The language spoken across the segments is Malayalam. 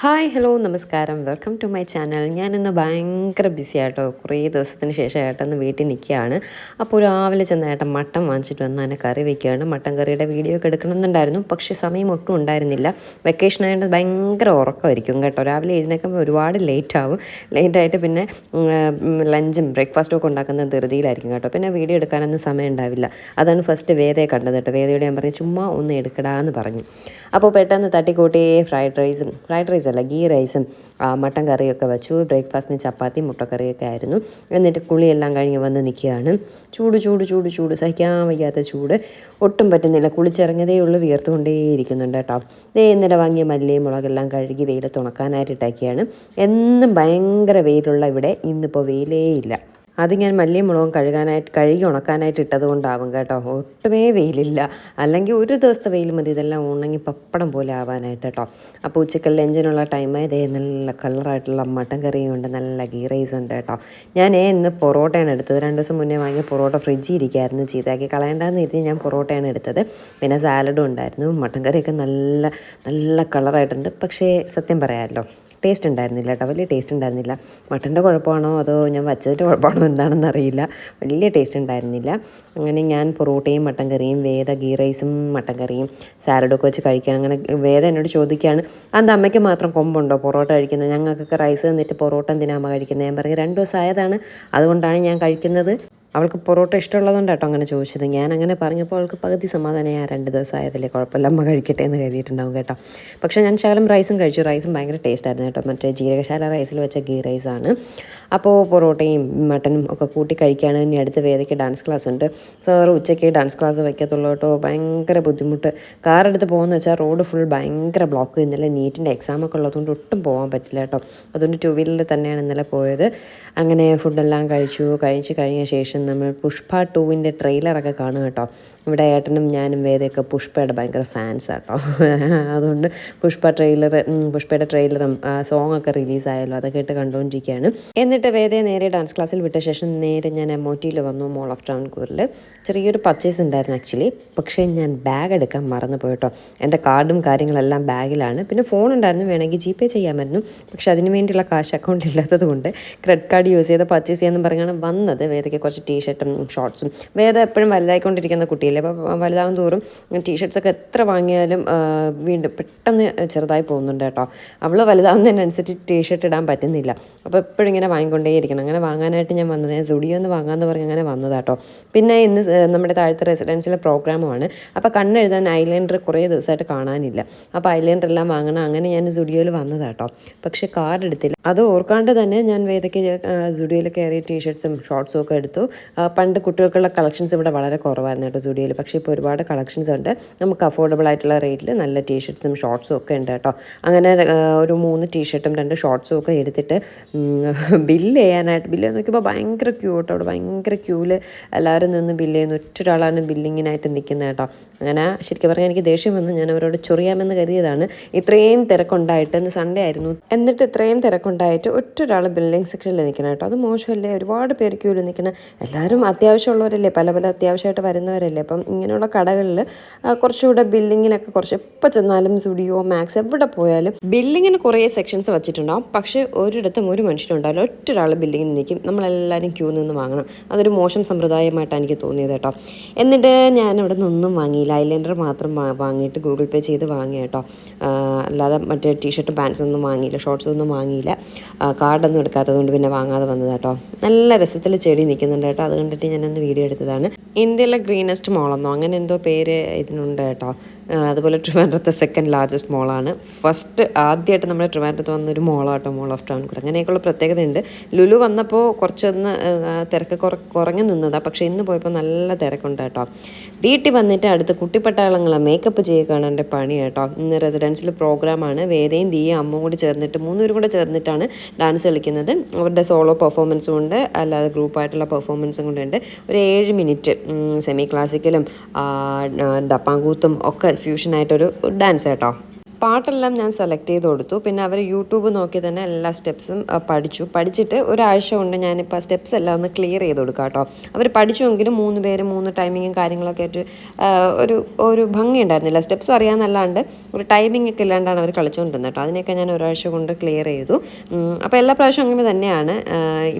ഹായ് ഹലോ നമസ്കാരം. വെൽക്കം ടു മൈ ചാനൽ ഞാനിന്ന് ഭയങ്കര ബിസി ആയിട്ടോ കുറേ ദിവസത്തിന് ശേഷം ഏട്ടന്ന് വീട്ടിൽ നിൽക്കുകയാണ്. അപ്പോൾ രാവിലെ ചെന്ന ഏട്ടൻ മട്ടൻ വാങ്ങിച്ചിട്ട് വന്ന് അതിനെ കറി വെക്കുകയാണ്. മട്ടൻ കറിയുടെ വീഡിയോ ഒക്കെ എടുക്കണമെന്നുണ്ടായിരുന്നു. പക്ഷേ സമയം ഒട്ടും ഉണ്ടായിരുന്നില്ല. വെക്കേഷൻ ആയതുകൊണ്ട് ഭയങ്കര ഉറക്കമായിരിക്കും കേട്ടോ. രാവിലെ എഴുന്നേൽക്കുമ്പോൾ ഒരുപാട് ലേറ്റ് ആവും. ലേറ്റ് ആയിട്ട് പിന്നെ ലഞ്ചും ബ്രേക്ക്ഫാസ്റ്റും ഒക്കെ ഉണ്ടാക്കുന്ന ധൃതിയിലായിരിക്കും കേട്ടോ. പിന്നെ വീഡിയോ എടുക്കാനൊന്നും സമയം ഉണ്ടാവില്ല. അതാണ് ഫസ്റ്റ് വേദയെ കണ്ടത് കേട്ടോ. വേദയോട് ഞാൻ പറഞ്ഞു ചുമ്മാ ഒന്ന് എടുക്കടാന്ന് പറഞ്ഞു. അപ്പോൾ പെട്ടെന്ന് തട്ടിക്കൂട്ടി ഫ്രൈഡ് റൈസും ഫ്രൈഡ് റൈസ് അല്ല ഗീ റൈസും മട്ടൻ കറിയൊക്കെ വെച്ചു. ബ്രേക്ക്ഫാസ്റ്റിന് ചപ്പാത്തി മുട്ടക്കറിയൊക്കെ ആയിരുന്നു. എന്നിട്ട് കുളിയെല്ലാം കഴിഞ്ഞ് വന്ന് നിൽക്കുകയാണ്. ചൂട് ചൂട് ചൂട് ചൂട്. സഹിക്കാൻ വയ്യാത്ത ചൂട്. ഒട്ടും പറ്റുന്നില്ല. കുളിച്ചിറങ്ങിയതേ ഉള്ളൂ. വിയർത്തുകൊണ്ടേയിരിക്കുന്നുണ്ട് കേട്ടോ. ദേ ഇന്നലെ വാങ്ങിയ മല്ലിയും മുളകെല്ലാം കഴുകി വെയിലത്ത് ഉണക്കാനായിട്ട് എന്നും ഭയങ്കര വെയിലുള്ള ഇവിടെ. ഇന്നിപ്പോൾ വെയിലേ ഇല്ല. അത് ഞാൻ മല്ലിയും മുളകും കഴുകാനായിട്ട് കഴുകി ഉണക്കാനായിട്ട് ഇട്ടതുകൊണ്ടാവും കേട്ടോ. ഒട്ടുമേ വെയിലില്ല. അല്ലെങ്കിൽ ഒരു ദിവസത്തെ വെയിൽ മതി. ഇതെല്ലാം ഉണങ്ങി പപ്പടം പോലെ ആവാനായിട്ട് കേട്ടോ. അപ്പോൾ ഉച്ചക്കൽ ലഞ്ചിനുള്ള ടൈമായി ഇതേ നല്ല കളറായിട്ടുള്ള മട്ടൻ കറിയും ഉണ്ട്. നല്ല ഗീ റൈസ് ഉണ്ട് കേട്ടോ. ഞാൻ ഇന്ന് പൊറോട്ടയാണ് എടുത്തത്. രണ്ട് ദിവസം മുന്നേ വാങ്ങിയ പൊറോട്ട ഫ്രിഡ്ജിൽ ഇരിക്കുകയായിരുന്നു ചീത്താക്കി കളയേണ്ടെന്ന് കരുതി ഞാൻ പൊറോട്ടയാണ് എടുത്തത്. പിന്നെ സാലഡും ഉണ്ടായിരുന്നു. മട്ടൻ കറിയൊക്കെ നല്ല നല്ല കളറായിട്ടുണ്ട് പക്ഷേ സത്യം പറയാമല്ലോ ടേസ്റ്റ് ഉണ്ടായിരുന്നില്ല കേട്ടോ. വലിയ ടേസ്റ്റ് ഉണ്ടായിരുന്നില്ല. മട്ടന്റെ കുഴപ്പമാണോ? അതോ ഞാൻ വച്ചതിന്റെ കുഴപ്പമാണോ? എന്താണെന്ന് അറിയില്ല. വലിയ ടേസ്റ്റ് ഉണ്ടായിരുന്നില്ല. അങ്ങനെ ഞാൻ പൊറോട്ടയും മട്ടൻ കറിയും വേദ ഗീ റൈസും മട്ടൻ കറിയും സാലഡൊക്കെ വെച്ച് കഴിക്കുകയാണ്. അങ്ങനെ വേദ എന്നോട് ചോദിക്കുകയാണ് അത് അമ്മയ്ക്ക് മാത്രം കൊമ്പുണ്ടോ? പൊറോട്ട കഴിക്കുന്നത്? ഞങ്ങൾക്കൊക്കെ റൈസ് തന്നിട്ട് പൊറോട്ട എന്തിനാ കഴിക്കുന്നത്? ഞാൻ പറഞ്ഞു രണ്ട് ദിവസം ആയതാണ്. അതുകൊണ്ടാണ് ഞാൻ കഴിക്കുന്നത്. അവൾക്ക് പൊറോട്ട ഇഷ്ടമുള്ളതുകൊണ്ട് കേട്ടോ അങ്ങനെ ചോദിച്ചത്. ഞാൻ അങ്ങനെ പറഞ്ഞപ്പോൾ അവൾക്ക് പകുതി സമാധാനമായി രണ്ട് ദിവസം കുഴപ്പമില്ല അമ്മ കഴിക്കട്ടെ എന്ന് കരുതിയിട്ടുണ്ടാവും കേട്ടോ. പക്ഷേ ഞാൻ ശകലം റൈസും കഴിച്ചു. റൈസും ഭയങ്കര ടേസ്റ്റ് ആയിരുന്നു കേട്ടോ. മറ്റേ ജീരകശാല റൈസിൽ വെച്ച ഗീ റൈസാണ്. അപ്പോൾ പൊറോട്ടയും മട്ടനും ഒക്കെ കൂട്ടി കഴിക്കുകയാണ്. ഇനി അടുത്ത വേദയ്ക്ക് ഡാൻസ് ക്ലാസ് ഉണ്ട്. സാർ ഉച്ചയ്ക്ക് ഡാൻസ് ക്ലാസ് വയ്ക്കത്തുള്ളൂ കേട്ടോ. ഭയങ്കര ബുദ്ധിമുട്ട്. കാർ എടുത്ത് പോകുന്ന വെച്ചാൽ റോഡ് ഫുൾ ഭയങ്കര ബ്ലോക്ക് ഇന്നലെ നീറ്റിന്റെ എക്സാം ഒക്കെ ഉള്ളതുകൊണ്ട് ഒട്ടും പോകാൻ പറ്റില്ല കേട്ടോ. അതുകൊണ്ട് ടു വീലറിൽ തന്നെയാണ് ഇന്നലെ പോയത്. അങ്ങനെ ഫുഡെല്ലാം കഴിച്ചു. കഴിച്ച് കഴിഞ്ഞ ശേഷം നമ്മൾ പുഷ്പ ടൂവിന്റെ ട്രെയിലറൊക്കെ കാണുക കേട്ടോ. ഇവിടെ ഏട്ടനും ഞാനും വേദയൊക്കെ പുഷ്പയുടെ ഭയങ്കര ഫാൻസ് കേട്ടോ അതുകൊണ്ട് പുഷ്പ ട്രെയിലർ പുഷ്പയുടെ ട്രെയിലറും സോങ്ങൊക്കെ റിലീസായല്ലോ അതൊക്കെ ഇട്ട് കണ്ടുകൊണ്ടിരിക്കുകയാണ് എന്നിട്ട് വേദയെ നേരെ ഡാൻസ് ക്ലാസ്സിൽ വിട്ട ശേഷം നേരെ ഞാൻ എം ഒ ടിയിൽ വന്നു മോൾ ഓഫ് ടൗൺ കൂറിൽ ചെറിയൊരു പർച്ചേസ് ഉണ്ടായിരുന്നു ആക്ച്വലി പക്ഷേ ഞാൻ ബാഗ് എടുക്കാൻ മറന്നു പോയിട്ടോ എന്റെ കാർഡും കാര്യങ്ങളെല്ലാം ബാഗിലാണ് പിന്നെ ഫോൺ ഉണ്ടായിരുന്നു. വേണമെങ്കിൽ ജി പേ ചെയ്യാമായിരുന്നു. പക്ഷേ അതിന് വേണ്ടിയുള്ള കാശ് അക്കൗണ്ട് ഇല്ലാത്തത് കൊണ്ട് ക്രെഡിറ്റ് കാർഡ് യൂസ് ചെയ്ത് പർച്ചേസ് ചെയ്യാമെന്ന് പറഞ്ഞാണ് വന്നത്. വേദയ്ക്ക് കുറച്ച് ടീഷർട്ടും ഷോർട്സും വേദ എപ്പോഴും വലുതായിക്കൊണ്ടിരിക്കുന്ന കുട്ടിയല്ലേ. അപ്പോൾ വലുതാവും തോറും ടീഷർട്ട്സൊക്കെ എത്ര വാങ്ങിയാലും വീണ്ടും പെട്ടെന്ന് ചെറുതായി പോകുന്നുണ്ട് കേട്ടോ. അവൾ വലുതാവുന്നതിനനുസരിച്ച് ടീഷർട്ട് ഇടാൻ പറ്റുന്നില്ല. അപ്പോൾ എപ്പോഴും ഇങ്ങനെ വാങ്ങിക്കൊണ്ടേയിരിക്കണം. അങ്ങനെ വാങ്ങാനായിട്ട് ഞാൻ വന്നത് സുഡിയോ ഒന്ന് വാങ്ങാമെന്ന് പറഞ്ഞ് അങ്ങനെ വന്നതാട്ടോ പിന്നെ ഇന്ന് നമ്മുടെ താഴത്തെ റെസിഡൻസിലെ പ്രോഗ്രാമുമാണ് അപ്പോൾ കണ്ണെഴുതാൻ ഐലൈനർ കുറേ ദിവസമായിട്ട് കാണാനില്ല. അപ്പോൾ ഐലൈനർ എല്ലാം വാങ്ങണം. അങ്ങനെ ഞാൻ സുഡിയോയിൽ വന്നതാട്ടോ പക്ഷേ കാർഡ് എടുത്തില്ല. അത് ഓർക്കാണ്ട് തന്നെ ഞാൻ വേദയ്ക്ക് സുഡിയോയിൽ കയറിയ ടീഷർട്ട്സും ഷോർട്ട്സും ഒക്കെ എടുത്തു. പണ്ട് കുട്ടികൾക്കുള്ള കളക്ഷൻസ് ഇവിടെ വളരെ കുറവായിരുന്നു കേട്ടോ സുഡിയോയിൽ പക്ഷേ ഇപ്പോൾ ഒരുപാട് കളക്ഷൻസ് ഉണ്ട്. നമുക്ക് അഫോർഡബിൾ ആയിട്ടുള്ള റേറ്റിൽ നല്ല ടീഷർട്ട്സും ഷോർട്ട്സും ഒക്കെ ഉണ്ട് കേട്ടോ. അങ്ങനെ ഒരു മൂന്ന് ടീഷർട്ടും രണ്ട് ഷോർട്ട്സും ഒക്കെ എടുത്തിട്ട് ബില്ല് ചെയ്യാനായിട്ട് ബില്ല് നോക്കിയപ്പോൾ ഭയങ്കര ക്യൂ കേട്ടോ. അവിടെ ഭയങ്കര ക്യൂവിൽ എല്ലാവരും നിന്ന് ബില്ല് ചെയ്യുന്നു. ഒറ്റൊരാളാണ് ബില്ലിങ്ങിനായിട്ട് നിൽക്കുന്നത് കേട്ടോ. അങ്ങനെ ശരിക്കും പറഞ്ഞാൽ എനിക്ക് ദേഷ്യം വന്നു. ഞാൻ അവരോട് ചൊറിയാമെന്ന് കരുതിയതാണ്. ഇത്രയും തിരക്കുണ്ടായിട്ട് ഇന്ന് സൺഡേ ആയിരുന്നു. എന്നിട്ട് ഇത്രയും തിരക്കുണ്ടായിട്ട് ഒറ്റൊരാൾ ബിൽഡിംഗ് സെക്ഷനിൽ നിൽക്കണം. കേട്ടോ. അത് മോശമല്ലേ? ഒരുപാട് പേര് ക്യൂവിൽ നിൽക്കണം എല്ലാവരും അത്യാവശ്യമുള്ളവരല്ലേ? പല പല അത്യാവശ്യമായിട്ട് വരുന്നവരല്ലേ? അപ്പം ഇങ്ങനെയുള്ള കടകളിൽ കുറച്ചുകൂടെ ബില്ലിങ്ങിനൊക്കെ കുറച്ച് എപ്പോൾ ചെന്നാലും സ്റ്റുഡിയോ മാക്സ് എവിടെ പോയാലും ബില്ലിങ്ങിന് കുറേ സെക്ഷൻസ് വെച്ചിട്ടുണ്ടാവും. പക്ഷേ ഒരിടത്തും ഒരു മനുഷ്യനുണ്ടാവില്ല ഒറ്റൊരാൾ ബില്ലിങ്ങിന് നിൽക്കും. നമ്മളെല്ലാവരും ക്യൂ നിന്ന് വാങ്ങണം. അതൊരു മോശം സമ്പ്രദായമായിട്ടാണ് എനിക്ക് തോന്നിയത് കേട്ടോ. എന്നിട്ട് ഞാൻ ഇവിടെ നിന്നൊന്നും വാങ്ങിയില്ല. ഐലൈനർ മാത്രം വാങ്ങിയിട്ട് ഗൂഗിൾ പേ ചെയ്ത് വാങ്ങി കേട്ടോ. അല്ലാതെ മറ്റേ ടീഷർട്ടും പാൻസും ഒന്നും വാങ്ങിയില്ല. ഷോർട്സ് ഒന്നും വാങ്ങിയില്ല. കാർഡൊന്നും എടുക്കാത്തത് കൊണ്ട് പിന്നെ വാങ്ങാതെ വന്നത് കേട്ടോ. നല്ല രസത്തിൽ ചെടി നിൽക്കുന്നുണ്ട് കേട്ടോ. അത് കണ്ടിട്ട് ഞാനൊന്ന് വീഡിയോ എടുത്തതാണ്. ഇന്ത്യയിലെ ഗ്രീനസ്റ്റ് മോളെന്നോ അങ്ങനെ എന്തോ പേര് ഇതിനുണ്ട് കേട്ടോ. അതുപോലെ ട്രിവാൻഡ്രത്തെ സെക്കൻഡ് ലാർജസ്റ്റ് മോളാണ് ഫസ്റ്റ് ആദ്യമായിട്ട് നമ്മുടെ ട്രിവാൻഡ്രത്ത് വന്നൊരു മോളാട്ടോ മോൾ ഓഫ് ടൗൺ ട്രാവൻകൂർ അങ്ങനെയൊക്കെയുള്ള പ്രത്യേകതയുണ്ട്. ലുലു വന്നപ്പോൾ കുറച്ചൊന്ന് തിരക്ക് കുറ കുറഞ്ഞു നിന്നതാണ് പക്ഷേ ഇന്ന് പോയപ്പോൾ നല്ല തിരക്കുണ്ട് കേട്ടോ. വീട്ടിൽ വന്നിട്ട് അടുത്ത് കുട്ടിപ്പട്ടാളങ്ങളെ മേക്കപ്പ് ചെയ്യുകയാണ് എന്റെ പണി കേട്ടോ. ഇന്ന് റെസിഡൻസിൽ പ്രോഗ്രാമാണ് വേദയും ദിയും അമ്മയും കൂടി ചേർന്നിട്ട് മൂന്നുപേരും കൂടെ ചേർന്നിട്ടാണ് ഡാൻസ് കളിക്കുന്നത്. അവരുടെ സോളോ പെർഫോമൻസും ഉണ്ട്. അല്ലാതെ ഗ്രൂപ്പായിട്ടുള്ള പെർഫോമൻസും കൂടെ ഉണ്ട്. ഒരു ഏഴ് മിനിറ്റ് സെമി ക്ലാസിക്കലും ഡപ്പാങ്കൂത്തും ഒക്കെ ഫ്യൂഷനായിട്ടൊരു ഡാൻസ് കേട്ടോ പാട്ടെല്ലാം ഞാൻ സെലക്ട് ചെയ്ത് കൊടുത്തു. പിന്നെ അവർ യൂട്യൂബ് നോക്കി തന്നെ എല്ലാ സ്റ്റെപ്സും പഠിച്ചു. പഠിച്ചിട്ട് ഒരാഴ്ച കൊണ്ട് ഞാനിപ്പോൾ സ്റ്റെപ്സ് എല്ലാം ഒന്ന് ക്ലിയർ ചെയ്ത് കൊടുക്കാം കേട്ടോ. അവർ പഠിച്ചുവെങ്കിലും മൂന്ന് പേര് മൂന്ന് ടൈമിങ്ങും കാര്യങ്ങളൊക്കെ ആയിട്ട് ഒരു ഒരു ഭംഗി ഉണ്ടായിരുന്നില്ല. സ്റ്റെപ്സ് അറിയാമെന്നല്ലാണ്ട് ഒരു ടൈമിംഗ് ഒക്കെ ഇല്ലാണ്ടാണ് അവർ കളിച്ചുകൊണ്ടിരുന്നത് കേട്ടോ. അതിനൊക്കെ ഞാൻ ഒരാഴ്ച കൊണ്ട് ക്ലിയർ ചെയ്തു. അപ്പോൾ എല്ലാ പ്രാവശ്യം അങ്ങനെ തന്നെയാണ്.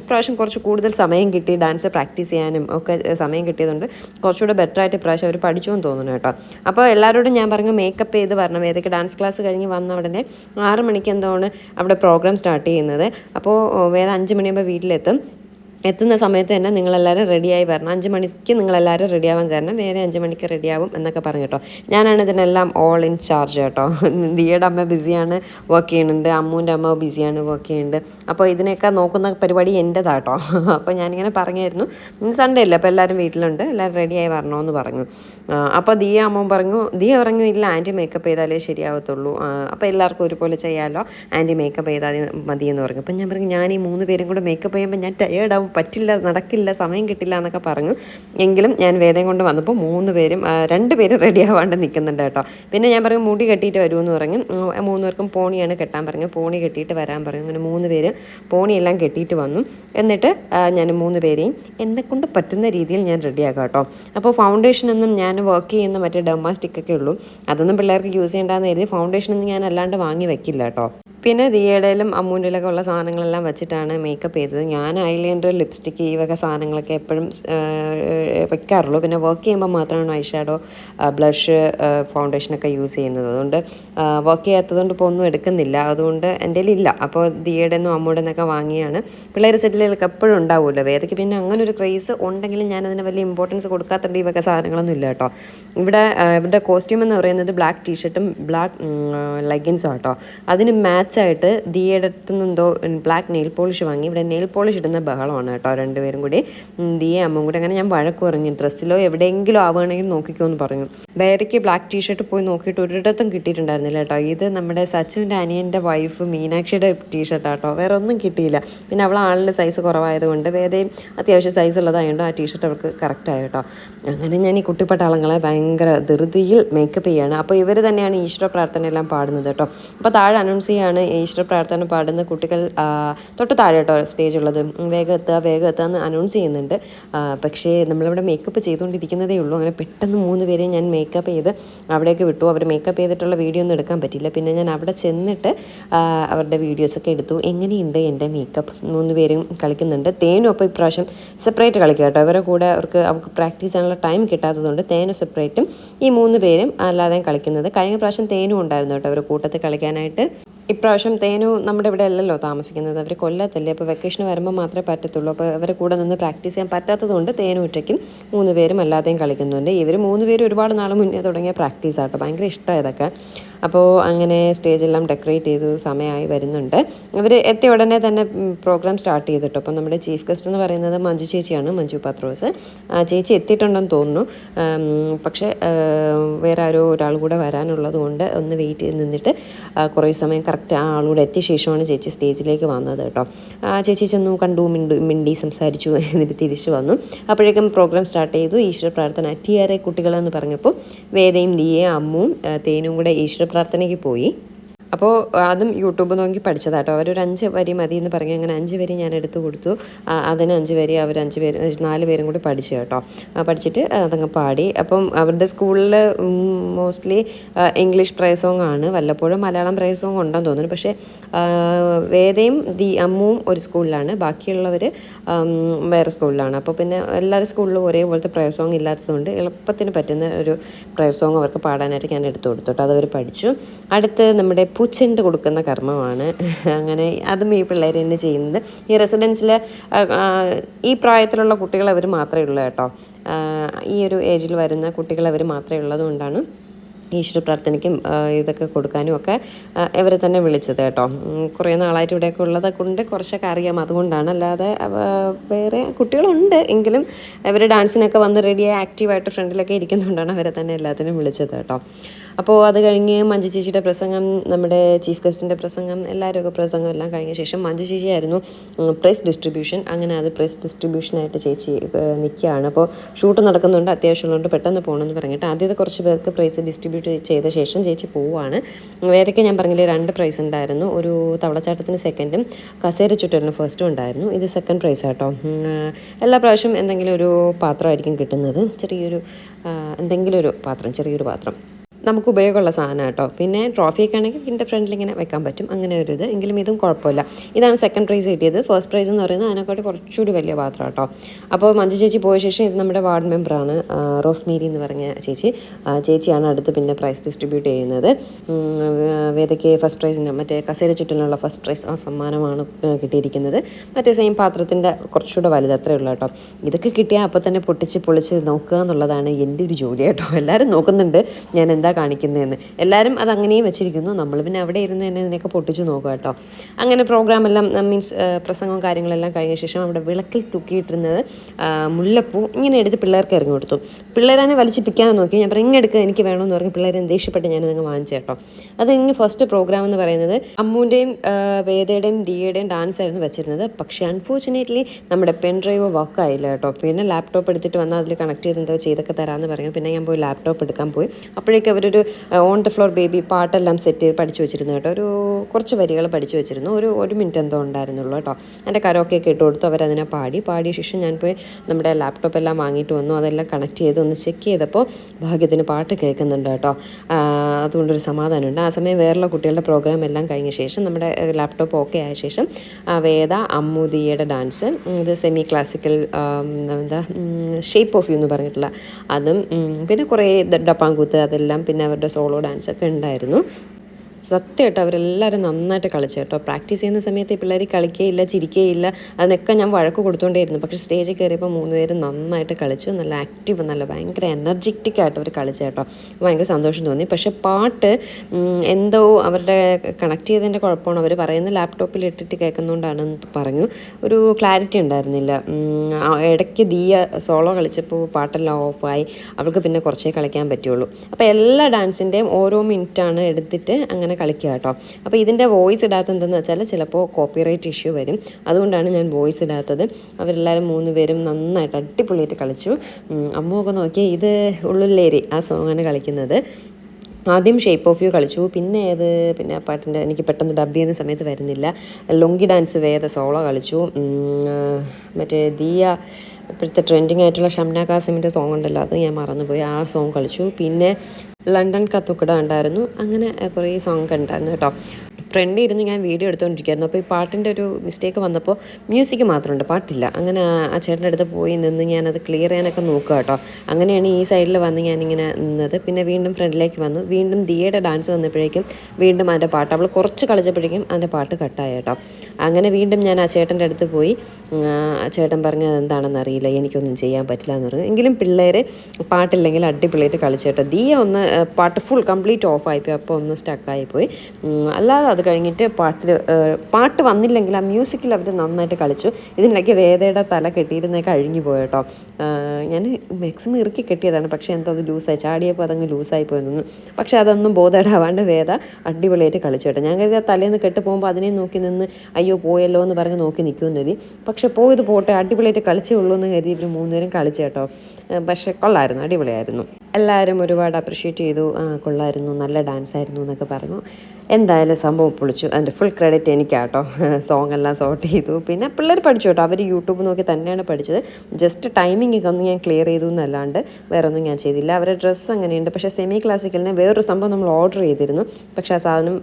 ഇപ്രാവശ്യം കുറച്ച് കൂടുതൽ സമയം കിട്ടി. ഡാൻസ് പ്രാക്ടീസ് ചെയ്യാനും ഒക്കെ സമയം കിട്ടിയതുകൊണ്ട് കുറച്ചുകൂടെ ബെറ്ററായിട്ട് ഇപ്രാവശ്യം അവർ പഠിച്ചു എന്ന് തോന്നുന്നു കേട്ടോ. അപ്പോൾ എല്ലാവരോടും ഞാൻ പറഞ്ഞു മേക്കപ്പ് ചെയ്ത് വരണം. ഏതൊക്കെ ഡാൻസ് കഴിഞ്ഞ് വന്ന ഉടനെ ആറ് മണിക്ക് എന്താണ് അവിടെ പ്രോഗ്രാം സ്റ്റാർട്ട് ചെയ്യുന്നത്. അപ്പോൾ വേറെ അഞ്ച് മണിയാകുമ്പോൾ വീട്ടിലെത്തും. എത്തുന്ന സമയത്ത് തന്നെ നിങ്ങളെല്ലാവരും റെഡിയായി വരണം. അഞ്ച് മണിക്ക് നിങ്ങളെല്ലാവരും റെഡിയാവാൻ കാരണം വേറെ അഞ്ച് മണിക്ക് റെഡിയാവും എന്നൊക്കെ പറഞ്ഞു കേട്ടോ. ഞാനാണ് ഇതിനെല്ലാം ഓൾ ഇൻ ചാർജ് കേട്ടോ. ദിയുടെ അമ്മ ബിസിയാണ് വർക്ക് ചെയ്യുന്നുണ്ട്. അമ്മൂന്റെ അമ്മ ബിസിയാണ് വർക്ക് ചെയ്യുന്നുണ്ട്. അപ്പോൾ ഇതിനെയൊക്കെ നോക്കുന്ന പരിപാടി എന്റെതാട്ടോ അപ്പോൾ ഞാനിങ്ങനെ പറഞ്ഞായിരുന്നു. സൺഡേ അല്ലേ? അപ്പോൾ എല്ലാവരും വീട്ടിലുണ്ട്. എല്ലാവരും റെഡിയായി വരണമെന്ന് പറഞ്ഞു. അപ്പോൾ ദിയ അമ്മ പറഞ്ഞു ദിയ പറഞ്ഞു ഇല്ല ആന്റി മേക്കപ്പ് ചെയ്താലേ ശരിയാവത്തുള്ളൂ. അപ്പോൾ എല്ലാവർക്കും ഒരുപോലെ ചെയ്യാമല്ലോ ആന്റി മേക്കപ്പ് ചെയ്താൽ മതി എന്ന് പറഞ്ഞു. അപ്പം ഞാൻ പറഞ്ഞു ഞാൻ ഈ മൂന്ന് പേരും കൂടെ മേക്കപ്പ് ചെയ്യുമ്പോൾ ഞാൻ ടയേർഡാവും പറ്റില്ല നടക്കില്ല സമയം കിട്ടില്ല എന്നൊക്കെ പറഞ്ഞു. എങ്കിലും ഞാൻ വേദം കൊണ്ട് വന്നപ്പോൾ മൂന്ന് പേരും രണ്ട് പേരും റെഡി ആവാണ്ട് നിൽക്കുന്നുണ്ട് കേട്ടോ. പിന്നെ ഞാൻ പറഞ്ഞു മുടി കെട്ടിയിട്ട് വരുമെന്ന് പറഞ്ഞു. മൂന്ന് പേർക്കും പോണിയാണ് കെട്ടാൻ പറഞ്ഞു. പോണി കെട്ടിയിട്ട് വരാൻ പറഞ്ഞു. അങ്ങനെ മൂന്ന് പേര് പോണിയെല്ലാം കെട്ടിയിട്ട് വന്നു. എന്നിട്ട് ഞാൻ മൂന്ന് പേരെയും എന്നെ കൊണ്ട് പറ്റുന്ന രീതിയിൽ ഞാൻ റെഡിയാക്കാം കേട്ടോ. അപ്പോൾ ഫൗണ്ടേഷനൊന്നും ഞാൻ വർക്ക് ചെയ്യുന്ന മറ്റേ ഡൊമാസ്റ്റിക് ഒക്കെ ഉള്ളൂ. അതൊന്നും പിള്ളേർക്ക് യൂസ് ചെയ്യേണ്ടെന്ന് കരുതി ഫൗണ്ടേഷനൊന്നും ഞാൻ അല്ലാണ്ട് വാങ്ങി വെക്കില്ല കേട്ടോ. പിന്നെ ദിയയുടെയിലും അമ്മൂന്റെയിലൊക്കെ ഉള്ള സാധനങ്ങളെല്ലാം വെച്ചിട്ടാണ് മേക്കപ്പ് ചെയ്തത്. ഞാൻ ഐലൈനർ ലിപ്സ്റ്റിക്ക് ഈ വക സാധനങ്ങളൊക്കെ എപ്പോഴും വെക്കാറുള്ളൂ. പിന്നെ വർക്ക് ചെയ്യുമ്പോൾ മാത്രമാണ് ഐ ഷാഡോ ബ്ലഷ് ഫൗണ്ടേഷനൊക്കെ യൂസ് ചെയ്യുന്നത്. അതുകൊണ്ട് വർക്ക് ചെയ്യാത്തതുകൊണ്ട് ഇപ്പോൾ ഒന്നും എടുക്കുന്നില്ല. അതുകൊണ്ട് എന്റെ ഇല്ല. അപ്പോൾ ദിയുടെ നിന്നും അമ്മയുടെ നിന്നൊക്കെ വാങ്ങിയാണ്. പിള്ളേർ സെറ്റിലൊക്കെ എപ്പോഴും ഉണ്ടാവുമല്ലോ. വേദയ്ക്ക് പിന്നെ അങ്ങനെ ഒരു ക്രേസ് ഉണ്ടെങ്കിലും ഞാൻ അതിന് വലിയ ഇമ്പോർട്ടൻസ് കൊടുക്കാത്തതുകൊണ്ട് ഈ വക സാധനങ്ങളൊന്നും ഇല്ല കേട്ടോ. ഇവിടെ ഇവിടെ കോസ്റ്റ്യൂം എന്ന് പറയുന്നത് ബ്ലാക്ക് ടീഷർട്ടും ബ്ലാക്ക് ലെഗിൻസും കേട്ടോ അതിന് മാച്ചായിട്ട് ദിയുടെ അടുത്ത് നിന്നെന്തോ ബ്ലാക്ക് നെയിൽ പോളിഷ് വാങ്ങി. ഇവിടെ നെയിൽ പോളിഷ് ഇടുന്ന ബഹളമാണ്. കേട്ടോ. രണ്ടുപേരും കൂടി ദിയെ അമ്മ കൂടി അങ്ങനെ ഞാൻ വഴക്ക് പറഞ്ഞു. ഡ്രസ്സിലോ എവിടെയെങ്കിലും ആവുകയാണെങ്കിൽ നോക്കിക്കോ എന്ന് പറഞ്ഞു. വേദയ്ക്ക് ബ്ലാക്ക് ടീഷർട്ട് പോയി നോക്കിയിട്ട് ഒരിടത്തും കിട്ടിയിട്ടുണ്ടായിരുന്നില്ല കേട്ടോ. ഇത് നമ്മുടെ സച്ചുവിന്റെ അനിയന്റെ വൈഫ് മീനാക്ഷിയുടെ ടീഷർട്ടാണ് കേട്ടോ വേറെ ഒന്നും കിട്ടിയില്ല. പിന്നെ അവൾ ആളിൽ സൈസ് കുറവായതുകൊണ്ട് വേദയും അത്യാവശ്യം സൈസ് ഉള്ളതായതുകൊണ്ട് ആ ടീഷർട്ട് അവൾക്ക് കറക്റ്റ് ആയി കേട്ടോ. അങ്ങനെ ഞാൻ ഈ കുട്ടിപ്പട്ടാളങ്ങളെ ഭയങ്കര ധൃതിയിൽ മേക്കപ്പ് ചെയ്യാണ്. അപ്പോൾ ഇവർ തന്നെയാണ് ഈശ്വര പ്രാർത്ഥന എല്ലാം പാടുന്നത് കേട്ടോ. അപ്പോൾ താഴെ അനൗൺസ് ചെയ്യാണ് ഈശ്വര പ്രാർത്ഥന പാടുന്ന കുട്ടികൾ തൊട്ട് താഴെ കേട്ടോ സ്റ്റേജ് ഉള്ളത്. ഉം, വേഗം അനൗൺസ് ചെയ്യുന്നുണ്ട്. പക്ഷേ നമ്മളിവിടെ മേക്കപ്പ് ചെയ്തുകൊണ്ടിരിക്കുന്നതേ ഉള്ളൂ. അങ്ങനെ പെട്ടെന്ന് മൂന്ന് പേരെയും ഞാൻ മേക്കപ്പ് ചെയ്ത് അവിടേക്ക് വിട്ടു. അവർ മേക്കപ്പ് ചെയ്തിട്ടുള്ള വീഡിയോ ഒന്നും എടുക്കാൻ പറ്റില്ല പിന്നെ ഞാൻ അവിടെ ചെന്നിട്ട് അവരുടെ വീഡിയോസൊക്കെ എടുത്തു. എങ്ങനെയുണ്ട് എന്റെ മേക്കപ്പ് മൂന്ന് പേരും കളിക്കുന്നുണ്ട്. തേനും അപ്പോൾ ഇപ്രാവശ്യം സെപ്പറേറ്റ് കളിക്കുക കേട്ടോ. അവരുടെ കൂടെ അവർക്ക് അവർക്ക് പ്രാക്ടീസ് ചെയ്യാനുള്ള ടൈം കിട്ടാത്തതുകൊണ്ട് തേനും സെപ്പറേറ്റും ഈ മൂന്ന് പേരും അല്ലാതെയും കളിക്കുന്നത്. കഴിഞ്ഞ പ്രാവശ്യം തേനും ഉണ്ടായിരുന്നു കേട്ടോ. അവർ കൂട്ടത്തിൽ കളിക്കാനായിട്ട്. ഇപ്രാവശ്യം തേനു നമ്മുടെ ഇവിടെ അല്ലല്ലോ താമസിക്കുന്നത്. അവർ കൊല്ലത്തല്ലേ? അപ്പോൾ വെക്കേഷൻ വരുമ്പോൾ മാത്രമേ പറ്റത്തുള്ളൂ. അപ്പോൾ അവരെ കൂടെ നിന്ന് പ്രാക്ടീസ് ചെയ്യാൻ പറ്റാത്തതുകൊണ്ട് തേനു ഒറ്റയ്ക്കും മൂന്ന് പേരും അല്ലാതെയും കളിക്കുന്നുണ്ട്. ഇവർ മൂന്ന് പേരും ഒരുപാട് നാൾ മുന്നേ തുടങ്ങിയ പ്രാക്ടീസ് ആട്ടോ ഭയങ്കര ഇഷ്ടമാണ് ഇതൊക്കെ. അപ്പോൾ അങ്ങനെ സ്റ്റേജെല്ലാം ഡെക്കറേറ്റ് ചെയ്തു സമയമായി വരുന്നുണ്ട്. ഇവർ എത്തിയ ഉടനെ തന്നെ പ്രോഗ്രാം സ്റ്റാർട്ട് ചെയ്തിട്ടു. അപ്പോൾ നമ്മുടെ ചീഫ് ഗസ്റ്റ് എന്ന് പറയുന്നത് മഞ്ജു ചേച്ചിയാണ് മഞ്ജു പത്രോസ്. ചേച്ചി എത്തിയിട്ടുണ്ടെന്ന് തോന്നുന്നു. പക്ഷേ വേറെ ആരോ ഒരാൾ കൂടെ വരാനുള്ളത് കൊണ്ട് ഒന്ന് വെയിറ്റ് ചെയ്ത് നിന്നിട്ട് കുറേ സമയം കറക്റ്റ് ആ ആളൂടെ എത്തിയ ശേഷമാണ് ചേച്ചി സ്റ്റേജിലേക്ക് വന്നത് കേട്ടോ. ചേച്ചി ചെന്നു കണ്ടു മിണ്ടു മിണ്ടി സംസാരിച്ചു എന്നിട്ട് തിരിച്ചു വന്നു. അപ്പോഴേക്കും പ്രോഗ്രാം സ്റ്റാർട്ട് ചെയ്തു. ഈശ്വര പ്രാർത്ഥന അറ്റിയേറെ കുട്ടികളെന്ന് പറഞ്ഞപ്പോൾ വേദയും ദിയെ അമ്മും തേനും കൂടെ ഈശ്വര പ്രാർത്ഥനയ്ക്ക് പോയി. അപ്പോൾ അതും യൂട്യൂബ് നോക്കി പഠിച്ചതാട്ടോ അവരൊരു അഞ്ച് വരി മതി എന്ന് പറഞ്ഞ് അങ്ങനെ അഞ്ച് വരി ഞാൻ എടുത്തു കൊടുത്തു. അതിന് അഞ്ച് വരി അവർ അഞ്ച് പേര് നാല് പേരും കൂടി പഠിച്ചു കേട്ടോ. പഠിച്ചിട്ട് അതങ്ങ് പാടി. അപ്പം അവരുടെ സ്കൂളിൽ മോസ്റ്റ്ലി ഇംഗ്ലീഷ് പ്രയർ സോങ് ആണ്. വല്ലപ്പോഴും മലയാളം പ്രയർ സോങ് ഉണ്ടെന്ന് തോന്നുന്നു. പക്ഷേ വേദയും ദി അമ്മുവും ഒരു സ്കൂളിലാണ്. ബാക്കിയുള്ളവർ വേറെ സ്കൂളിലാണ്. അപ്പോൾ പിന്നെ എല്ലാവരും സ്കൂളിലും ഒരേപോലത്തെ പ്രയർ സോങ് ഇല്ലാത്തതുകൊണ്ട് എളുപ്പത്തിന് പറ്റുന്ന ഒരു പ്രയർ സോങ് അവർക്ക് പാടാനായിട്ട് ഞാൻ എടുത്തു കൊടുത്തു കേട്ടോ അതവർ പഠിച്ചു. അടുത്ത് നമ്മുടെ പൂച്ചെണ്ട് കൊടുക്കുന്ന കർമ്മമാണ്. അങ്ങനെ അതും ഈ പിള്ളേർ തന്നെ ചെയ്യുന്നത്. ഈ റെസിഡൻസിൽ ഈ പ്രായത്തിലുള്ള കുട്ടികൾ അവർ മാത്രമേ ഉള്ളൂ കേട്ടോ. ഈ ഒരു ഏജിൽ വരുന്ന കുട്ടികൾ അവർ മാത്രമേ ഉള്ളതുകൊണ്ടാണ് ഈശ്വര പ്രാർത്ഥനയ്ക്കും ഇതൊക്കെ കൊടുക്കാനും ഒക്കെ ഇവരെ തന്നെ വിളിച്ചത് കേട്ടോ. കുറേ നാളായിട്ട് ഇവിടെയൊക്കെ ഉള്ളത് കൊണ്ട് കുറച്ചൊക്കെ അറിയാം. അതുകൊണ്ടാണ് അല്ലാതെ വേറെ കുട്ടികളുണ്ട് എങ്കിലും ഇവർ ഡാൻസിനൊക്കെ വന്ന് റെഡിയായി ആക്റ്റീവായിട്ട് ഫ്രണ്ടിലൊക്കെ ഇരിക്കുന്നതുകൊണ്ടാണ് അവരെ തന്നെ എല്ലാത്തിനും വിളിച്ചത് കേട്ടോ. അപ്പോൾ അത് കഴിഞ്ഞ് മഞ്ജു ചേച്ചിയുടെ പ്രസംഗം നമ്മുടെ ചീഫ് ഗസ്റ്റിന്റെ പ്രസംഗം എല്ലാവരും പ്രസംഗം എല്ലാം കഴിഞ്ഞ ശേഷം മഞ്ജു ചേച്ചിയായിരുന്നു പ്രസ് ഡിസ്ട്രിബ്യൂഷൻ അങ്ങനെ അത് പ്രൈസ് ഡിസ്ട്രിബ്യൂഷനായിട്ട് ചേച്ചി നിൽക്കുകയാണ് അപ്പോൾ ഷൂട്ട് നടക്കുന്നുണ്ട് അത്യാവശ്യമുള്ളതുകൊണ്ട് പെട്ടെന്ന് പോകണമെന്ന് പറഞ്ഞിട്ട് ആദ്യത്തെ കുറച്ച് പേർക്ക് പ്രൈസ് ഡിസ്ട്രിബ്യൂട്ട് ചെയ്ത ശേഷം ചേച്ചി പോവുകയാണ് വേറെയൊക്കെ ഞാൻ പറഞ്ഞില്ല രണ്ട് പ്രൈസ് ഉണ്ടായിരുന്നു. ഒരു തവളച്ചാട്ടത്തിന് സെക്കൻഡും കസേര ചുറ്റലിന് ഫസ്റ്റും ഉണ്ടായിരുന്നു. ഇത് സെക്കൻഡ് പ്രൈസ് ആട്ടോ. ഉം, എല്ലാ പ്രാവശ്യം എന്തെങ്കിലും ഒരു പാത്രമായിരിക്കും കിട്ടുന്നത്. ചെറിയൊരു എന്തെങ്കിലും ഒരു പാത്രം ചെറിയൊരു പാത്രം. നമുക്ക് ഉപയോഗമുള്ള സാധനം കേട്ടോ. പിന്നെ ട്രോഫിയൊക്കെ ആണെങ്കിൽ ഇതിന്റെ ഫ്രണ്ടിൽ ഇങ്ങനെ വെക്കാൻ പറ്റും. അങ്ങനെ ഒരു ഇത്. എങ്കിലും ഇതും കുഴപ്പമില്ല. ഇതാണ് സെക്കൻഡ് പ്രൈസ് കിട്ടിയത്. ഫസ്റ്റ് പ്രൈസ് എന്ന് പറയുന്നത് അതിനെക്കാട്ടി കുറച്ചുകൂടി വലിയ പാത്രം കേട്ടോ. അപ്പോൾ മഞ്ജു ചേച്ചി പോയ ശേഷം ഇത് നമ്മുടെ വാർഡ് മെമ്പറാണ് റോസ്മേരി എന്ന് പറഞ്ഞ ചേച്ചി. ചേച്ചിയാണ് അടുത്ത് പിന്നെ പ്രൈസ് ഡിസ്ട്രിബ്യൂട്ട് ചെയ്യുന്നത്. വേദയ്ക്ക് ഫസ്റ്റ് പ്രൈസിന് മറ്റേ കസേര ചുറ്റിനുള്ള ഫസ്റ്റ് പ്രൈസ് ആ സമ്മാനമാണ് കിട്ടിയിരിക്കുന്നത്. മറ്റേ സെയിം പാത്രത്തിന്റെ കുറച്ചുകൂടെ വലുത്. അത്രയേ ഉള്ളൂ കേട്ടോ. ഇതൊക്കെ കിട്ടിയാൽ അപ്പോൾ തന്നെ പൊട്ടിച്ച് പൊളിച്ച് നോക്കുക എന്നുള്ളതാണ് എന്റെ ഒരു ജോലി കേട്ടോ. എല്ലാവരും നോക്കുന്നുണ്ട്. ഞാൻ എന്താ കാണിക്കുന്നതെന്ന്. എല്ലാവരും അത് അങ്ങനെയും വെച്ചിരിക്കുന്നു. നമ്മൾ പിന്നെ അവിടെ ഇരുന്ന് തന്നെ ഇതിനൊക്കെ പൊട്ടിച്ചു നോക്കുക കേട്ടോ. അങ്ങനെ പ്രോഗ്രാം എല്ലാം മീൻസ് പ്രസംഗവും കാര്യങ്ങളെല്ലാം കഴിഞ്ഞ ശേഷം അവിടെ വിളക്കിൽ തൂക്കിയിട്ടിരുന്നത് മുല്ലപ്പൂ ഇങ്ങനെ എടുത്ത് പിള്ളേർക്ക് ഇറങ്ങി കൊടുത്തു. പിള്ളേരെ വലിച്ചിപ്പിക്കാൻ നോക്കി. ഞാൻ പറഞ്ഞു ഇങ്ങെടുക്കുക എനിക്ക് വേണമെന്ന് പറഞ്ഞ്. പിള്ളേരെ ദേഷ്യപ്പെട്ട് ഞാൻ നിങ്ങൾ വാങ്ങിച്ചു കേട്ടോ. അത് ഇങ്ങനെ ഫസ്റ്റ് പ്രോഗ്രാം എന്ന് പറയുന്നത് അമ്മൂന്റെയും വേദയുടെയും ദിയയുടെയും ഡാൻസ് ആയിരുന്നു വെച്ചിരുന്നത്. പക്ഷേ അൺഫോർച്ചുനേറ്റ്ലി നമ്മുടെ പെൻ ഡ്രൈവ് വർക്ക് ആയില്ല കേട്ടോ. പിന്നെ ലാപ്ടോപ്പ് എടുത്തിട്ട് വന്നാൽ അതിൽ കണക്ട് ചെയ്ത് ചെയ്തൊക്കെ തരാമെന്ന് പറഞ്ഞു. പിന്നെ ഞാൻ പോയി ലാപ്ടോപ്പ് എടുക്കാൻ പോയി. അപ്പോഴേക്കും അവരൊരു ഓൺ ദ ഫ്ലോർ ബേബി പാട്ടെല്ലാം സെറ്റ് ചെയ്ത് പഠിച്ചു വെച്ചിരുന്നു കേട്ടോ. ഒരു കുറച്ച് വരികൾ പഠിച്ചു വെച്ചിരുന്നു. ഒരു ഒരു മിനിറ്റ് എന്തോ ഉണ്ടായിരുന്നുള്ളൂ കേട്ടോ. എന്റെ കരോക്കെയൊക്കെ ഇട്ട് കൊടുത്തു അവരതിനെ പാടി പാടിയ ശേഷം ഞാൻ പോയി നമ്മുടെ ലാപ്ടോപ്പ് എല്ലാം വാങ്ങിയിട്ട് വന്നു. അതെല്ലാം കണക്ട് ചെയ്ത് ഒന്ന് ചെക്ക് ചെയ്തപ്പോൾ ഭാഗ്യത്തിന് പാട്ട് കേൾക്കുന്നുണ്ട് കേട്ടോ. അതുകൊണ്ടൊരു സമാധാനമുണ്ട് ആ സമയം വേറെയുള്ള കുട്ടികളുടെ പ്രോഗ്രാം എല്ലാം കഴിഞ്ഞ ശേഷം നമ്മുടെ ലാപ്ടോപ്പ് ഓക്കെ ആയ ശേഷം വേദ അമ്മുദിയുടെ ഡാൻസ് ഇത് സെമി ക്ലാസിക്കൽ എന്താ ഷേപ്പ് ഓഫ് യു എന്ന് പറഞ്ഞിട്ടുള്ള അതും പിന്നെ കുറേ ഡപ്പാങ്കൂത്ത് അതെല്ലാം പിന്നെ അവരുടെ സോളോ ഡാൻസ് ഒക്കെ ഉണ്ടായിരുന്നു. സത്യമായിട്ട് അവരെല്ലാവരും നന്നായിട്ട് കളിച്ചു കേട്ടോ. പ്രാക്ടീസ് ചെയ്യുന്ന സമയത്ത് ഈ പിള്ളേർ കളിക്കുകയില്ല ചിരിക്കുകയില്ല അതിനൊക്കെ ഞാൻ വഴക്ക് കൊടുത്തുകൊണ്ടേയിരുന്നു പക്ഷേ സ്റ്റേജിൽ കയറിയപ്പോൾ മൂന്നുപേരും നന്നായിട്ട് കളിച്ചു. നല്ല ആക്റ്റീവ് നല്ല ഭയങ്കര എനർജറ്റിക് ആയിട്ട് അവർ കളിച്ചു കേട്ടോ. ഭയങ്കര സന്തോഷം തോന്നി. പക്ഷേ പാട്ട് എന്തോ അവരുടെ കണക്ട് ചെയ്തതിന്റെ കുഴപ്പമാണ്. അവർ പറയുന്ന ലാപ്ടോപ്പിൽ ഇട്ടിട്ട് കേൾക്കുന്നതുകൊണ്ടാണെന്ന് പറഞ്ഞു. ഒരു ക്ലാരിറ്റി ഉണ്ടായിരുന്നില്ല. ഇടയ്ക്ക് ദിയ സോളോ കളിച്ചപ്പോൾ പാട്ടെല്ലാം ഓഫായി അവൾക്ക് പിന്നെ കുറച്ചേ കളിക്കാൻ പറ്റുള്ളൂ. അപ്പോൾ എല്ലാ ഡാൻസിന്റെയും ഓരോ മിനിറ്റാണ് എടുത്തിട്ട് അങ്ങനെ കളിക്കുക കേട്ടോ. അപ്പോൾ ഇതിന്റെ വോയിസ് ഇടാത്ത എന്താണെന്ന് വെച്ചാൽ ചിലപ്പോൾ കോപ്പിറൈറ്റ് ഇഷ്യൂ വരും. അതുകൊണ്ടാണ് ഞാൻ വോയിസ് ഇടാത്തത്. അവരെല്ലാവരും മൂന്ന് പേരും നന്നായിട്ട് അടിപൊളിയായിട്ട് കളിച്ചു. അമ്മയൊക്കെ നോക്കിയാൽ ഇത് ഉള്ളുല്ലേരി ആ സോങ്ങാണ് കളിക്കുന്നത്. ആദ്യം ഷേപ്പ് ഓഫ് യു കളിച്ചു. പിന്നെ ഏത്? പിന്നെ ആ പാട്ടിന്റെ എനിക്ക് പെട്ടെന്ന് ഡബ് ചെയ്യുന്ന സമയത്ത് വരുന്നില്ല. ലൊങ്കി ഡാൻസ് വേദ സോളോ കളിച്ചു. മറ്റേ ദിയ ഇപ്പോഴത്തെ ട്രെൻഡിങ് ആയിട്ടുള്ള ഷംന കാസിമിന്റെ സോങ് ഉണ്ടല്ലോ അത് ഞാൻ മറന്നുപോയി. ആ സോങ് കളിച്ചു. പിന്നെ ലണ്ടൻ കത്തുക്കട ഉണ്ടായിരുന്നു അങ്ങനെ കുറേ സോങ് ഉണ്ടായിരുന്നു കേട്ടോ. ഫ്രണ്ടിൽ ഇരുന്ന് ഞാൻ വീഡിയോ എടുത്തുകൊണ്ടിരിക്കുകയായിരുന്നു അപ്പോൾ ഈ പാട്ടിന്റെ ഒരു മിസ്റ്റേക്ക് വന്നപ്പോൾ മ്യൂസിക് മാത്രമുണ്ട്. പാട്ടില്ല. അങ്ങനെ ആ- ചേട്ടന്റെ അടുത്ത് പോയി നിന്ന് ഞാനത് ക്ലിയർ ചെയ്യാനൊക്കെ നോക്കുക കേട്ടോ. അങ്ങനെയാണ് ഈ സൈഡിൽ വന്ന് ഞാനിങ്ങനെ നിന്നത്. പിന്നെ വീണ്ടും ഫ്രണ്ടിലേക്ക് വന്നു. വീണ്ടും ദിയയുടെ ഡാൻസ് വന്നപ്പോഴേക്കും വീണ്ടും അതിന്റെ പാട്ട് അവൾ കുറച്ച് കളിച്ചപ്പോഴേക്കും അതിന്റെ പാട്ട് കട്ടായി കേട്ടോ. അങ്ങനെ വീണ്ടും ഞാൻ ആ ചേട്ടന്റെ അടുത്ത് പോയി. ആ ചേട്ടൻ പറഞ്ഞ എന്താണെന്ന് അറിയില്ല. എനിക്കൊന്നും ചെയ്യാൻ പറ്റില്ല എന്ന് പറഞ്ഞു. എങ്കിലും പിള്ളേരെ പാട്ടില്ലെങ്കിൽ അടിപൊളിയായിട്ട് കളിച്ചേട്ടോ ദിയ ഒന്ന് പാട്ട് ഫുൾ കംപ്ലീറ്റ് ഓഫ് ആയിപ്പോയി അപ്പോൾ ഒന്ന് സ്റ്റക്കായിപ്പോയി അല്ലാതെ അത് കഴിഞ്ഞിട്ട് പാട്ടിൽ പാട്ട് വന്നില്ലെങ്കിൽ ആ മ്യൂസിക്കിൽ അവർ നന്നായിട്ട് കളിച്ചു. ഇതിനിടയ്ക്ക് വേദയുടെ തല കെട്ടിയിരുന്നേ കഴിഞ്ഞു പോയട്ടോ ഞാൻ മാക്സിമം ഇറുക്കി കെട്ടിയതാണ്. പക്ഷേ എന്തോ അത് ലൂസായി ചാടിയപ്പോൾ അതങ്ങ് ലൂസായി പോയെന്നു പക്ഷേ അതൊന്നും ബോധേടാവാണ്ട് വേദ അടിപൊളിയായിട്ട് കളിച്ചു കേട്ടോ. ഞാൻ കരുതി ആ തലേന്ന് കെട്ട് പോകുമ്പോൾ അതിനെ നോക്കി നിന്ന് അയ്യോ പോയല്ലോ എന്ന് പറഞ്ഞ് നോക്കി നിൽക്കുമെന്ന് കരുതി. പക്ഷേ പോയത് പോട്ടെ അടിപൊളിയായിട്ട് കളിച്ചേ ഉള്ളൂ എന്ന് കരുതി ഇവർ മൂന്നുപേരും കളിച്ചു കേട്ടോ. പക്ഷേ കൊള്ളായിരുന്നു അടിപൊളിയായിരുന്നു. എല്ലാവരും ഒരുപാട് അപ്രിഷ്യേറ്റ് ചെയ്തു. കൊള്ളായിരുന്നു നല്ല ഡാൻസ് ആയിരുന്നു എന്നൊക്കെ പറഞ്ഞു. എന്തായാലും സംഭവം പൊളിച്ചു. അതിന്റെ ഫുൾ ക്രെഡിറ്റ് എനിക്കാട്ടോ. സോങ് എല്ലാം സോർട്ട് ചെയ്തു. പിന്നെ പിള്ളേർ പഠിച്ചു കേട്ടോ. അവർ യൂട്യൂബ് നോക്കി തന്നെയാണ് പഠിച്ചത്. ജസ്റ്റ് ടൈമിംഗ് ഒക്കെ ഒന്ന് ഞാൻ ക്ലിയർ ചെയ്തു എന്നല്ലാണ്ട് വേറെ ഒന്നും ഞാൻ ചെയ്തില്ല. അവരുടെ ഡ്രസ്സ് അങ്ങനെയുണ്ട്. പക്ഷേ സെമി ക്ലാസിക്കലിന് വേറൊരു സംഭവം നമ്മൾ ഓർഡർ ചെയ്തിരുന്നു. പക്ഷേ ആ സാധനം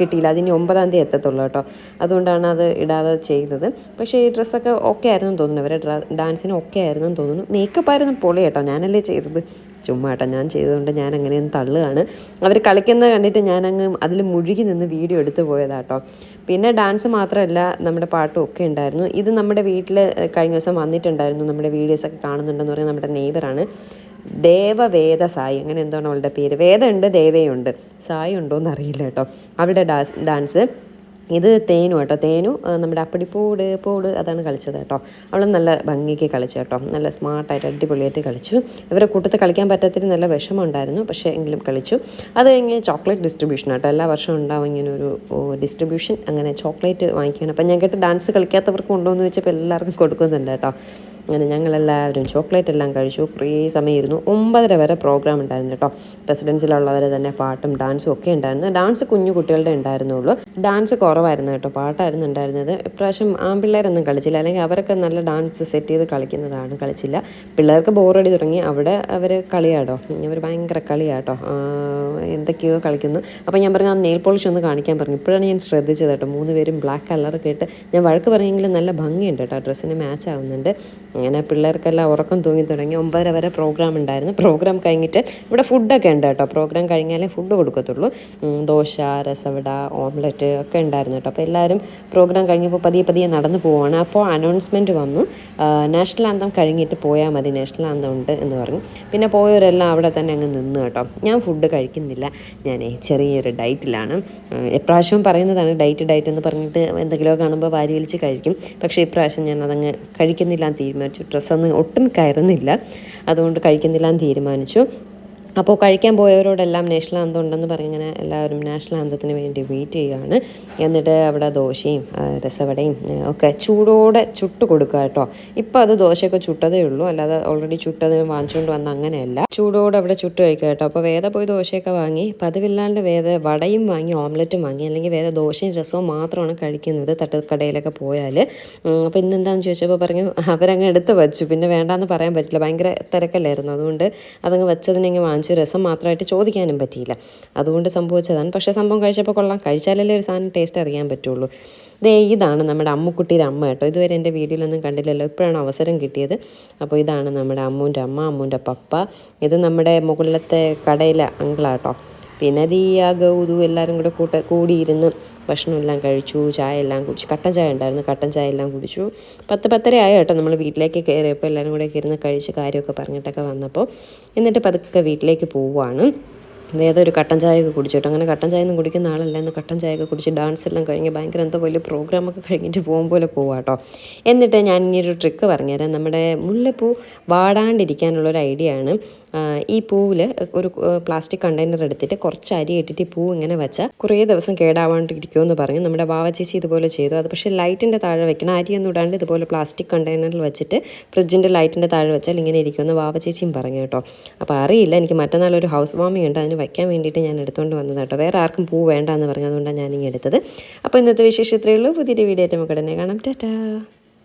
കിട്ടിയില്ല. അതിന് ഒമ്പതാം തീയതി എത്തത്തുള്ളൂ കേട്ടോ. അതുകൊണ്ടാണ് അത് ഇടാതെ ചെയ്തത്. പക്ഷേ ഈ ഡ്രസ്സൊക്കെ ഓക്കെ ആയിരുന്നു തോന്നുന്നു. അവരുടെ ഡാൻസിന് ഓക്കെ ആയിരുന്നു തോന്നുന്നു. മേക്കപ്പ് ആയിരുന്നു പൊളി കേട്ടോ. ഞാനല്ലേ ചെയ്തത്. ചുമ്മാ കേട്ടോ ഞാൻ ചെയ്തതുകൊണ്ട് ഞാൻ അങ്ങനെയൊന്നും തള്ളുകയാണ്. അവർ കളിക്കുന്നത് കണ്ടിട്ട് ഞാനങ്ങ് അതിൽ മുഴുകി നിന്ന് വീഡിയോ എടുത്ത് പോയതാട്ടോ. പിന്നെ ഡാൻസ് മാത്രമല്ല നമ്മുടെ പാട്ടും ഒക്കെ ഉണ്ടായിരുന്നു. ഇത് നമ്മുടെ വീട്ടിൽ കഴിഞ്ഞ ദിവസം വന്നിട്ടുണ്ടായിരുന്നു. നമ്മുടെ വീഡിയോസൊക്കെ കാണുന്നുണ്ടെന്ന് പറയുന്നത് നമ്മുടെ നെയ്ബറാണ്. ദേവവേദ സായി അങ്ങനെ എന്താണ് അവളുടെ പേര്. വേദമുണ്ട് ദേവയുണ്ട്. സായി ഉണ്ടോ എന്ന് അറിയില്ല കേട്ടോ. അവളുടെ ഡാൻസ്. ഇത് തേനു കേട്ടോ. തേനു നമ്മുടെ അപ്പടിപ്പോട് പോട് അതാണ് കളിച്ചത് കേട്ടോ. അവൾ നല്ല ഭംഗിക്ക് കളിച്ചു കേട്ടോ. നല്ല സ്മാർട്ടായിട്ട് അടിപൊളിയായിട്ട് കളിച്ചു. ഇവരെ കൂട്ടത്തിൽ കളിക്കാൻ പറ്റാത്തതിന് നല്ല വിഷമം ഉണ്ടായിരുന്നു പക്ഷേ എങ്കിലും കളിച്ചു. അത് കഴിഞ്ഞ് ചോക്ലേറ്റ് ഡിസ്ട്രിബ്യൂഷൻ കേട്ടോ. എല്ലാ വർഷവും ഉണ്ടാവും ഇങ്ങനെ ഒരു ഡിസ്ട്രിബ്യൂഷൻ അങ്ങനെ ചോക്ലേറ്റ് വാങ്ങിക്കുകയാണ്. അപ്പം ഞാൻ കേട്ട് ഡാൻസ് കളിക്കാത്തവർക്ക് ഉണ്ടോ എന്ന് വെച്ചപ്പോൾ എല്ലാവർക്കും കൊടുക്കുന്നുണ്ട് കേട്ടോ. അങ്ങനെ ഞങ്ങളെല്ലാവരും ചോക്ലേറ്റ് എല്ലാം കഴിച്ചു. കുറേ സമയം ഇരുന്നു ഒമ്പതര വരെ പ്രോഗ്രാം ഉണ്ടായിരുന്നു കേട്ടോ. റെസിഡൻസിലുള്ളവരെ തന്നെ പാട്ടും ഡാൻസും ഒക്കെ ഉണ്ടായിരുന്നു. ഡാൻസ് കുഞ്ഞു കുട്ടികളുടെ ഉണ്ടായിരുന്നുള്ളൂ. ഡാൻസ് കുറവായിരുന്നു കേട്ടോ. പാട്ടായിരുന്നു ഉണ്ടായിരുന്നത്. ഇപ്രാവശ്യം ആൺപിള്ളേരൊന്നും കളിച്ചില്ല. അല്ലെങ്കിൽ അവരൊക്കെ നല്ല ഡാൻസ് സെറ്റ് ചെയ്ത് കളിക്കുന്നതാണ്. കളിച്ചില്ല. പിള്ളേർക്ക് ബോറടി തുടങ്ങി. അവിടെ അവർ കളിയാട്ടോ അവർ ഭയങ്കര കളിയാട്ടോ. എന്തൊക്കെയോ കളിക്കുന്നു. അപ്പോൾ ഞാൻ പറഞ്ഞു ആ നെയിൽ പോളിഷ് ഒന്ന് കാണിക്കാൻ പറഞ്ഞു. ഇപ്പോഴാണ് ഞാൻ ശ്രദ്ധിച്ചത് കേട്ടോ. മൂന്ന് പേരും ബ്ലാക്ക് കളർ കേട്ട് ഞാൻ വഴക്ക് പറഞ്ഞെങ്കിലും നല്ല ഭംഗിയുണ്ട് കേട്ടോ. ഡ്രസ്സിന് മാച്ച് ആവുന്നുണ്ട്. അങ്ങനെ പിള്ളേർക്കെല്ലാം ഉറക്കം തൂങ്ങി തുടങ്ങി ഒമ്പതര വരെ പ്രോഗ്രാം ഉണ്ടായിരുന്നു. പ്രോഗ്രാം കഴിഞ്ഞിട്ട് ഇവിടെ ഫുഡൊക്കെ ഉണ്ട് കേട്ടോ. പ്രോഗ്രാം കഴിഞ്ഞാലേ ഫുഡ് കൊടുക്കത്തുള്ളൂ. ദോശ രസവട ഓംലെറ്റ് ഒക്കെ ഉണ്ടായിരുന്നു കേട്ടോ. അപ്പോൾ എല്ലാവരും പ്രോഗ്രാം കഴിഞ്ഞപ്പോൾ പതിയെ പതിയെ നടന്നു പോവുകയാണ്. അപ്പോൾ അനൗൺസ്മെന്റ് വന്നു. നാഷണൽ ആന്തം കഴിഞ്ഞിട്ട് പോയാൽ മതി. നാഷണൽ ആന്തം ഉണ്ട് എന്ന് പറഞ്ഞു. പിന്നെ പോയവരെല്ലാം അവിടെ തന്നെ അങ്ങ് നിന്ന് കേട്ടോ. ഞാൻ ഫുഡ് കഴിക്കുന്നില്ല. ഞാൻ ചെറിയൊരു ഡയറ്റിലാണ് എപ്രാവശ്യവും പറയുന്നതാണ് ഡയറ്റ് ഡയറ്റ് എന്ന് പറഞ്ഞിട്ട് എന്തെങ്കിലുമൊക്കെ കാണുമ്പോൾ വാരി വലിച്ച് കഴിക്കും. പക്ഷേ ഇപ്രാവശ്യം ഞാൻ അതങ്ങ് കഴിക്കുന്നില്ല എന്ന് തീരുമാനിച്ചു ഡ്രസ്സൊന്നും ഒട്ടും കയറുന്നില്ല. അതുകൊണ്ട് കഴിക്കുന്നില്ല എന്ന് തീരുമാനിച്ചു. അപ്പോൾ കഴിക്കാൻ പോയവരോടെല്ലാം നാഷണൽ ആന്തം ഉണ്ടെന്ന് പറഞ്ഞ് ഇങ്ങനെ എല്ലാവരും നാഷണൽ ആന്തത്തിന് വേണ്ടി വെയിറ്റ് ചെയ്യുകയാണ്. എന്നിട്ട് അവിടെ ദോശയും രസവടയും ഒക്കെ ചൂടോടെ ചുട്ട് കൊടുക്കുക കേട്ടോ. ഇപ്പം അത് ദോശയൊക്കെ ചുട്ടതേ ഉള്ളൂ. അല്ലാതെ ഓൾറെഡി ചുട്ടതിന് വാങ്ങിച്ചുകൊണ്ട് വന്ന അങ്ങനെയല്ല. ചൂടോടെ അവിടെ ചുട്ട് കഴിക്കുക കേട്ടോ. അപ്പോൾ വേദ പോയി ദോശയൊക്കെ വാങ്ങി. പതിവില്ലാണ്ട് വേദ വടയും വാങ്ങി ഓംലറ്റും വാങ്ങി അല്ലെങ്കിൽ വേദ ദോശയും രസവും മാത്രമാണ് കഴിക്കുന്നത് തട്ടുകടയിലൊക്കെ പോയാൽ അപ്പോൾ ഇന്ന് എന്താണെന്ന് ചോദിച്ചപ്പോൾ പറഞ്ഞു അവരങ്ങ് എടുത്ത് വച്ചു. പിന്നെ വേണ്ടാന്ന് പറയാൻ പറ്റില്ല. ഭയങ്കര തിരക്കല്ലായിരുന്നു. അതുകൊണ്ട് അതങ്ങ് വെച്ചതിനെ വാങ്ങിച്ചു രസം മാത്രമായിട്ട് ചോദിക്കാനും പറ്റിയില്ല. അതുകൊണ്ട് സംഭവിച്ചതാണ്. പക്ഷേ സംഭവം കഴിച്ചപ്പോൾ കൊള്ളാം. കഴിച്ചാലല്ലേ ഒരു സാധനം ടേസ്റ്റ് അറിയാൻ പറ്റുള്ളൂ. ദേ ഇതാണ് നമ്മുടെ അമ്മുക്കുട്ടിയുടെ അമ്മ കേട്ടോ. ഇതുവരെ എന്റെ വീഡിയോയിലൊന്നും കണ്ടില്ലല്ലോ. ഇപ്പോഴാണ് അവസരം കിട്ടിയത്. അപ്പോൾ ഇതാണ് നമ്മുടെ അമ്മൂന്റെ അമ്മ അമ്മൂന്റെ പപ്പ. ഇത് നമ്മുടെ മുകളിലത്തെ കടയിലെ അങ്കിളാട്ടോ പിന്നെ അത് ഈ ആ ഗൗതു എല്ലാവരും കൂടെ കൂട്ട കൂടിയിരുന്ന് ഭക്ഷണമെല്ലാം കഴിച്ചു ചായ എല്ലാം കുടിച്ചു. കട്ടൻ ചായ ഉണ്ടായിരുന്നു. കട്ടൻ ചായ എല്ലാം കുടിച്ചു. പത്ത് പത്തര ആയ കേട്ടോ നമ്മൾ വീട്ടിലേക്ക് കയറിയപ്പോൾ എല്ലാവരും കൂടെ ഇരുന്ന് കഴിച്ച് കാര്യമൊക്കെ പറഞ്ഞിട്ടൊക്കെ വന്നപ്പോൾ എന്നിട്ട് പതുക്കെ വീട്ടിലേക്ക് പോവുകയാണ്. വേറെ ഒരു കട്ടൻ ചായ ചായയൊക്കെ കുടിച്ചിട്ട് അങ്ങനെ കട്ടൻ ചായ ഒന്നും കുടിക്കുന്ന ആളല്ല. എന്ന് കട്ടൻ ചായയൊക്കെ കുടിച്ച് ഡാൻസ് എല്ലാം കഴിഞ്ഞ് ഭയങ്കര എന്തോ വലിയ പ്രോഗ്രാമൊക്കെ കഴിഞ്ഞിട്ട് പോകും പോലെ പോവാട്ടോ എന്നിട്ട് ഞാൻ ഇനി ഒരു ട്രിക്ക് പറഞ്ഞുതരാം. നമ്മുടെ മുല്ലപ്പൂ വാടാണ്ടിരിക്കാനുള്ളൊരു ഐഡിയ ആണ്. ഈ പൂവിൽ ഒരു പ്ലാസ്റ്റിക് കണ്ടെയ്നർ എടുത്തിട്ട് കുറച്ച് അരി ഇട്ടിട്ട് പൂ ഇങ്ങനെ വെച്ചാൽ കുറേ ദിവസം കേടാവാണ്ടിരിക്കുമെന്ന് പറഞ്ഞു. നമ്മുടെ വാവ ചേച്ചി ഇതുപോലെ ചെയ്തു. അത് പക്ഷേ ലൈറ്റിന്റെ താഴെ വെക്കണം. അരിയൊന്നും ഇടാണ്ട് ഇതുപോലെ പ്ലാസ്റ്റിക് കണ്ടെയ്നറിൽ വെച്ചിട്ട് ഫ്രിഡ്ജിന്റെ ലൈറ്റിന്റെ താഴെ വെച്ചാൽ ഇങ്ങനെ ഇരിക്കുമെന്ന് വാവ ചേച്ചിയും പറഞ്ഞു കേട്ടോ. അപ്പോൾ അറിയില്ല എനിക്ക് മറ്റന്നാൾ ഒരു ഹൗസ് വാമിംഗ് ഉണ്ട്. അതിന് വയ്ക്കാൻ വേണ്ടിയിട്ട് ഞാൻ എടുത്തുകൊണ്ട് വന്നത് കേട്ടോ. വേറെ ആർക്കും പൂ വേണ്ട എന്ന് പറഞ്ഞു അതുകൊണ്ടാണ് ഞാനിങ്ങനെ എടുത്തത്. അപ്പോൾ ഇന്നത്തെ വിശേഷം ഇത്രയേ ഉള്ളൂ. പുതിയൊരു വീഡിയോ ആയിട്ട് നമുക്ക് ഉടനെ കാണാം. ടാറ്റാ.